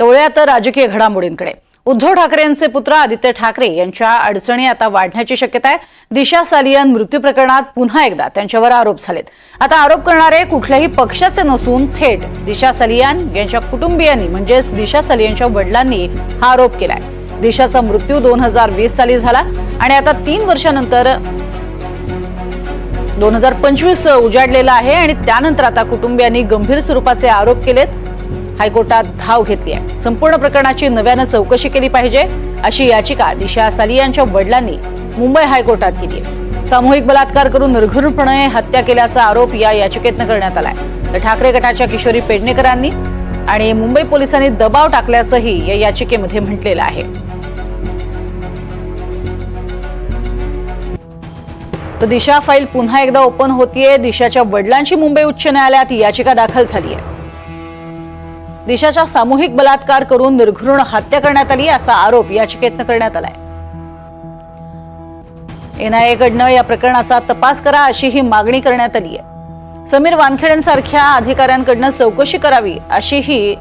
टोळ्या तर राजकीय घडामोडींकडे. उद्धव ठाकरे यांचे पुत्र आदित्य ठाकरे यांच्या अडचणी आता वाढण्याची शक्यता आहे. दिशा सालियन मृत्यू प्रकरणात पुन्हा एकदा त्यांच्यावर आरोप झालेत. आता आरोप करणारे कुठल्याही पक्षाचे नसून थेट दिशा सालियान यांच्या कुटुंबियांनी म्हणजेच दिशा सालियनच्या वडिलांनी हा आरोप केलाय. दिशाचा मृत्यू दोन हजार वीस साली झाला आणि आता तीन वर्षानंतर दोन हजार पंचवीस उजाडलेला आहे आणि त्यानंतर आता कुटुंबियांनी गंभीर स्वरूपाचे आरोप केलेत. हायकोर्टात धाव घेतली आहे. संपूर्ण प्रकरणाची नव्यानं चौकशी केली पाहिजे अशी याचिका दिशा सालियांच्या वडिलांनी मुंबई हायकोर्टात केली आहे. सामूहिक बलात्कार करून निर्घृणपणे हत्या केल्याचा आरोप या याचिकेतनं करण्यात आलाय. तर ठाकरे गटाच्या किशोरी पेडणेकरांनी आणि मुंबई पोलिसांनी दबाव टाकल्याचंही या याचिकेमध्ये म्हटलेलं आहे. तर दिशा फाईल पुन्हा एकदा ओपन होतीये. दिशाच्या वडिलांची मुंबई उच्च न्यायालयात याचिका दाखल झाली आहे दिशाच्या सामूहिक बलात्कार करून निर्घृण हत्या करण्यात आली असा आरोप याचिकेतनं करण्यात आलाय. एनआयएकडनं या प्रकरणाचा तपास करा अशी ही मागणी करण्यात आली आहे. समीर वानखेड्यांसारख्या अधिकाऱ्यांकडनं चौकशी करावी अशीही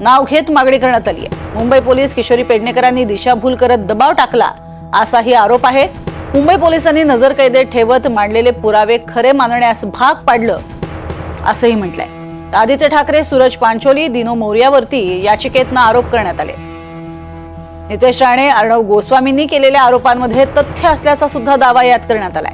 नाव घेत मागणी करण्यात आली आहे. मुंबई पोलीस किशोरी पेडणेकरांनी दिशाभूल करत दबाव टाकला असाही आरोप आहे. मुंबई पोलिसांनी नजरकैदेत ठेवत मांडलेले पुरावे खरे मानण्यास भाग पाडलं असंही म्हटलंय. आदित्य ठाकरे सूरज पांचोली दिनो मोर्यावरती याचिकेतनं आरोप करण्यात आले. नितेश राणे अर्णव गोस्वामींनी केलेल्या आरोपांमध्ये तथ्य असल्याचा सुद्धा दावा यात करण्यात आलाय.